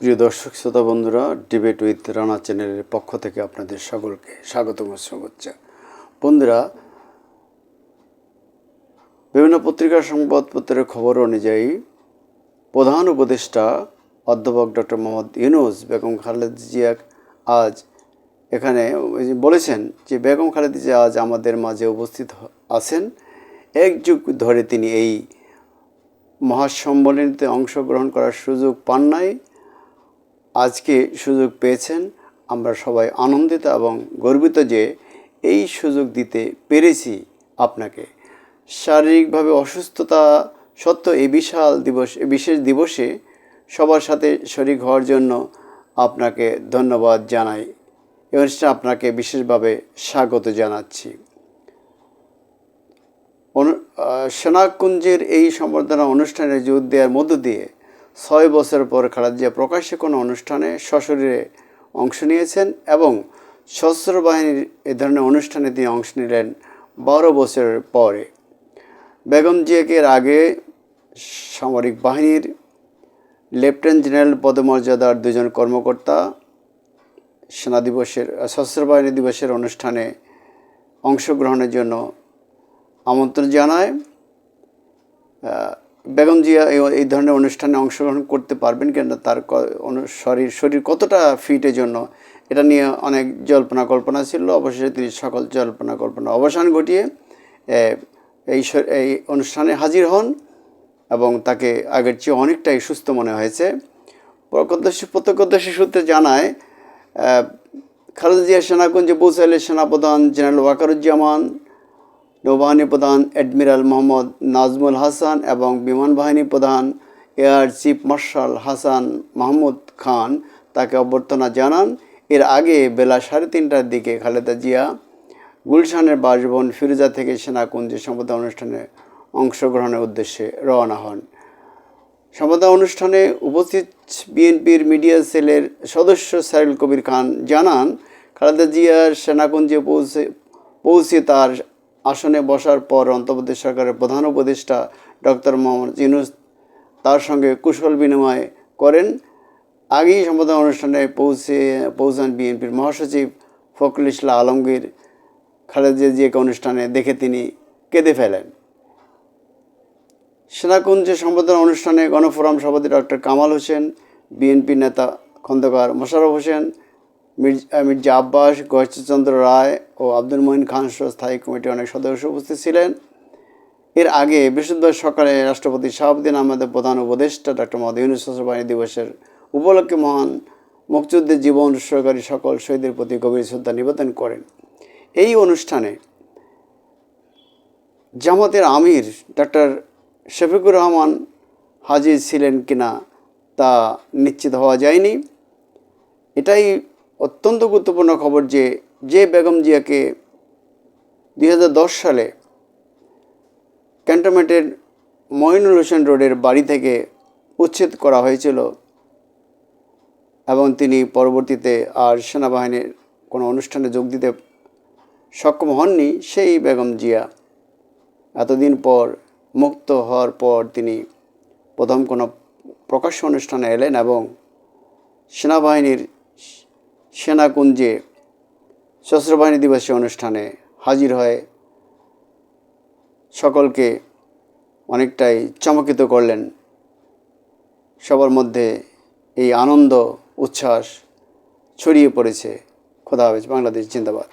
প্রিয় দর্শক, শ্রোতা বন্ধুরা ডিবেট উইথ রানা চ্যানেলের পক্ষ থেকে আপনাদের সকলকে স্বাগতম শুভেচ্ছা। বন্ধুরা, বিভিন্ন পত্রিকা সংবাদপত্রের খবর অনুযায়ী প্রধান উপদেষ্টা অধ্যাপক ডক্টর মোহাম্মদ ইউনুস বেগম খালেদ জিয়া আজ এখানে বলেছেন যে বেগম খালেদ জিয়া আজ আমাদের মাঝে উপস্থিত আছেন। এক যুগ ধরে তিনি এই মহাসম্মেলনীতে অংশগ্রহণ করার সুযোগ পান নাই। আজকে সুযোগ পেয়েছেন। আমরা সবাই আনন্দিত এবং গর্বিত যে এই সুযোগ দিতে পেরেছি আপনাকে। শারীরিকভাবে অসুস্থতা সত্ত্বেও এই বিশাল দিবস বিশেষ দিবসে সবার সাথে শরিক হওয়ার জন্য আপনাকে ধন্যবাদ জানাই। এই অনুষ্ঠানে আপনাকে বিশেষভাবে স্বাগত জানাচ্ছি। সেনাকুঞ্জের এই সম্বর্ধনা অনুষ্ঠানে যোগ দেওয়ার মধ্য দিয়ে ছয় বছর পর খালেদা প্রকাশ্যে কোনো অনুষ্ঠানে সশরীরে অংশ নিয়েছেন এবং সশস্ত্র বাহিনীর এ ধরনের অনুষ্ঠানে তিনি অংশ নিলেন বারো বছরের পরে। বেগম জিয়াকে আগে সামরিক বাহিনীর লেফটেন্যান্ট জেনারেল পদমর্যাদার দুজন কর্মকর্তা সেনা দিবসের, সশস্ত্র বাহিনী দিবসের অনুষ্ঠানে অংশগ্রহণের জন্য আমন্ত্রণ জানায়। বেগম জিয়া এই- ধরনের অনুষ্ঠানে অংশগ্রহণ করতে পারবেন কেন তার শরীর শরীর কতটা ফিটের জন্য, এটা নিয়ে অনেক জল্পনা কল্পনা ছিল। অবশেষে তিনি সকল জল্পনা কল্পনা অবসান ঘটিয়ে এই এই অনুষ্ঠানে হাজির হন এবং তাকে আগের চেয়ে অনেকটাই সুস্থ মনে হয়েছে। প্রত্যক্ষদর্শী প্রত্যক্ষদর্শী সূত্রে জানায় খালেদা জিয়া সেনাকুঞ্জে পৌঁছাইলে সেনাপ্রধান জেনারেল ওয়াকারুজ্জামান নৌবাহিনী প্রধান অ্যাডমিরাল মোহাম্মদ নাজমুল হাসান এবং বিমান বাহিনী প্রধান air chief marshal Hasan Mahmud Khan তাকে অভ্যর্থনা জানান। এর আগে বেলা সাড়ে তিনটার দিকে খালেদা জিয়া গুলশানের বাসভবন ফিরোজা থেকে সেনাকুঞ্জে সম্পদা অনুষ্ঠানে অংশগ্রহণের উদ্দেশ্যে রওনা হন। সম্পদা অনুষ্ঠানে উপস্থিত বিএনপির মিডিয়া সেলের সদস্য সাইরুল কবির খান জানান, খালেদা জিয়ার সেনাকুঞ্জে পৌঁছে পৌঁছে তার আসনে বসার পর অন্তর্বর্তী সরকারের প্রধান উপদেষ্টা ডক্টর মোহাম্মদ ইউনুস তার সঙ্গে কুশল বিনিময় করেন। আগেই সম্পাদনা অনুষ্ঠানে পৌঁছে, পৌঁছান বিএনপির মহাসচিব ফখরুল ইসলাম আলমগীর। খালেদা জিয়াকে অনুষ্ঠানে দেখে তিনি কেঁদে ফেলেন। সেনাকুঞ্জে সম্বোধনা অনুষ্ঠানে গণফোরাম সভাপতি ডক্টর কামাল হোসেন, বিএনপি নেতা খন্দকার মোশাররফ হোসেন মির্জা মির্জা আব্বাস গয়েশচন্দ্র রায় ও আব্দুল মহিন খান স্থায়ী কমিটির অনেক সদস্য উপস্থিত ছিলেন। এর আগে বৃহস্পতিবার সকালে রাষ্ট্রপতি শাহাবুদ্দিন আহমেদের প্রধান উপদেষ্টা ডক্টর মোহাম্মদ ইউনুস দিবসের উপলক্ষে মহান মুক্তিযুদ্ধের জীবন উৎসর্গকারী সকল শহীদের প্রতি গভীর শ্রদ্ধা নিবেদন করেন। এই অনুষ্ঠানে জামাতের আমির ডক্টর শফিকুর রহমান হাজির ছিলেন কিনা তা নিশ্চিত হওয়া যায়নি। এটাই অত্যন্ত গুরুত্বপূর্ণ খবর যে যে বেগম জিয়াকে দুই হাজার দশ সালে ক্যান্টনমেন্টের মঈনুল হোসেন রোডের বাড়ি থেকে উচ্ছেদ করা হয়েছিল এবং তিনি পরবর্তীতে আর সেনাবাহিনীর কোনো অনুষ্ঠানে যোগ দিতে সক্ষম হননি, সেই বেগম জিয়া এতদিন পর মুক্ত হওয়ার পর তিনি প্রথম কোনো প্রকাশ্য অনুষ্ঠানে এলেন এবং সেনাবাহিনীর সেনাকুঞ্জে সশস্ত্র দিবসের অনুষ্ঠানে হাজির হয়ে সকলকে অনেকটাই চমকিত করলেন। সবার মধ্যে এই আনন্দ, উচ্ছ্বাস ছড়িয়ে পড়েছে। খোদা হাফেজ, বাংলাদেশ জিন্দাবাদ।